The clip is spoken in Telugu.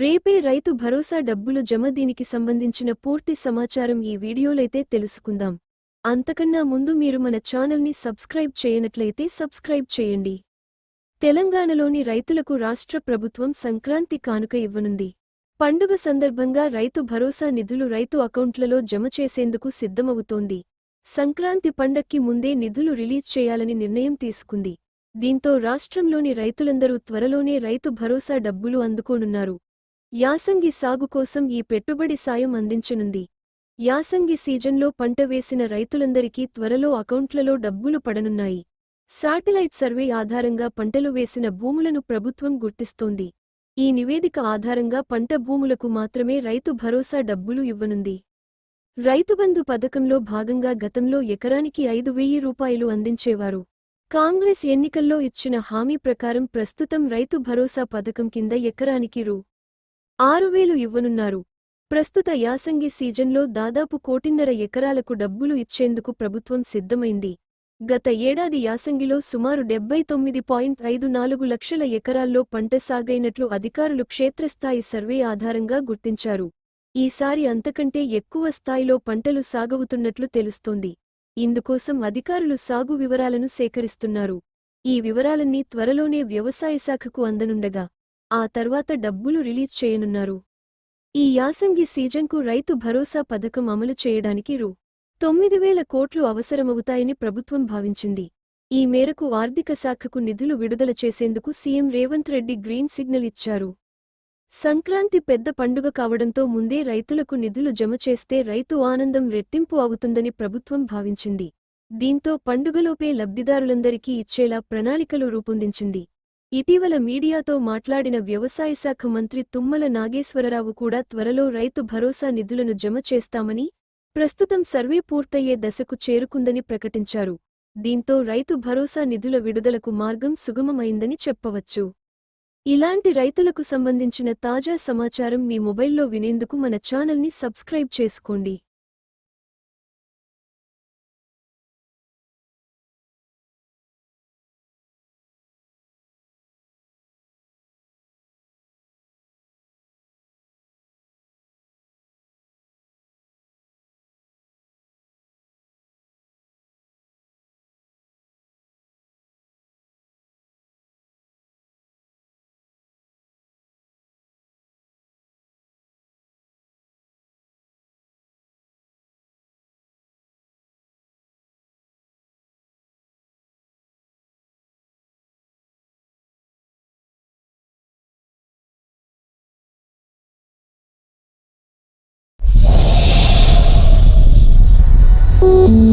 రేపే రైతు భరోసా డబ్బులు జమ దీనికి సంబంధించిన పూర్తి సమాచారం ఈ వీడియోలైతే తెలుసుకుందాం. అంతకన్నా ముందు మీరు మన ఛానల్ని సబ్స్క్రైబ్ చేయనట్లయితే సబ్స్క్రైబ్ చేయండి. తెలంగాణలోని రైతులకు రాష్ట్ర ప్రభుత్వం సంక్రాంతి కానుక ఇవ్వనుంది. పండుగ సందర్భంగా రైతు భరోసా నిధులు రైతు అకౌంట్లలో జమ చేసేందుకు సిద్ధమవుతోంది. సంక్రాంతి పండక్కి ముందే నిధులు రిలీజ్ చేయాలని నిర్ణయం తీసుకుంది. దీంతో రాష్ట్రంలోని రైతులందరూ త్వరలోనే రైతు భరోసా డబ్బులు అందుకోనున్నారు. యాసంగి సాగు కోసం ఈ పెట్టుబడి సాయం అందించనుంది. యాసంగి సీజన్లో పంట వేసిన రైతులందరికీ త్వరలో అకౌంట్లలో డబ్బులు పడనున్నాయి. శాటిలైట్ సర్వే ఆధారంగా పంటలు వేసిన భూములను ప్రభుత్వం గుర్తిస్తోంది. ఈ నివేదిక ఆధారంగా పంట భూములకు మాత్రమే రైతు భరోసా డబ్బులు ఇవ్వనుంది. రైతుబంధు పథకంలో భాగంగా గతంలో ఎకరానికి ఐదు వెయ్యి రూపాయలు అందించేవారు. కాంగ్రెస్ ఎన్నికల్లో ఇచ్చిన హామీ ప్రకారం ప్రస్తుతం రైతు భరోసా పథకం కింద ఎకరానికి రూ. ఆరువేలు ఇవ్వనున్నారు. ప్రస్తుత యాసంగి సీజన్లో దాదాపు కోటిన్నర ఎకరాలకు డబ్బులు ఇచ్చేందుకు ప్రభుత్వం సిద్ధమైంది. గత ఏడాది యాసంగిలో సుమారు డెబ్బై తొమ్మిది పాయింట్ ఐదు నాలుగు లక్షల ఎకరాల్లో పంట సాగైనట్లు అధికారులు క్షేత్రస్థాయి సర్వే ఆధారంగా గుర్తించారు. ఈసారి అంతకంటే ఎక్కువ స్థాయిలో పంటలు సాగవుతున్నట్లు తెలుస్తోంది. ఇందుకోసం అధికారులు సాగు వివరాలను సేకరిస్తున్నారు. ఈ వివరాలన్నీ త్వరలోనే వ్యవసాయ శాఖకు అందనుండగా ఆ తర్వాత డబ్బులు రిలీజ్ చేయనున్నారు. ఈ యాసంగి సీజన్కు రైతు భరోసా పథకం అమలు చేయడానికి రూ. తొమ్మిది వేల కోట్లు అవసరమవుతాయని ప్రభుత్వం భావించింది. ఈ మేరకు ఆర్థిక శాఖకు నిధులు విడుదల చేసేందుకు CM Revanth Reddy green signal ఇచ్చారు. సంక్రాంతి పెద్ద పండుగ కావడంతో ముందే రైతులకు నిధులు జమ చేస్తే రైతు ఆనందం రెట్టింపు అవుతుందని ప్రభుత్వం భావించింది. దీంతో పండుగలోపే లబ్ధిదారులందరికీ ఇచ్చేలా ప్రణాళికలు రూపొందించింది. ఇటీవల మీడియాతో మాట్లాడిన వ్యవసాయ శాఖ మంత్రి తుమ్మల నాగేశ్వరరావు కూడా త్వరలో రైతు భరోసా నిధులను జమ చేస్తామని ప్రస్తుతం సర్వే పూర్తయ్యే దశకు చేరుకుందని ప్రకటించారు. దీంతో రైతు భరోసా నిధుల విడుదలకు మార్గం సుగమమైందని చెప్పవచ్చు. ఇలాంటి రైతులకు సంబంధించిన తాజా సమాచారం మీ మొబైల్లో వినేందుకు మన ఛానల్ని సబ్స్క్రైబ్ చేసుకోండి. Música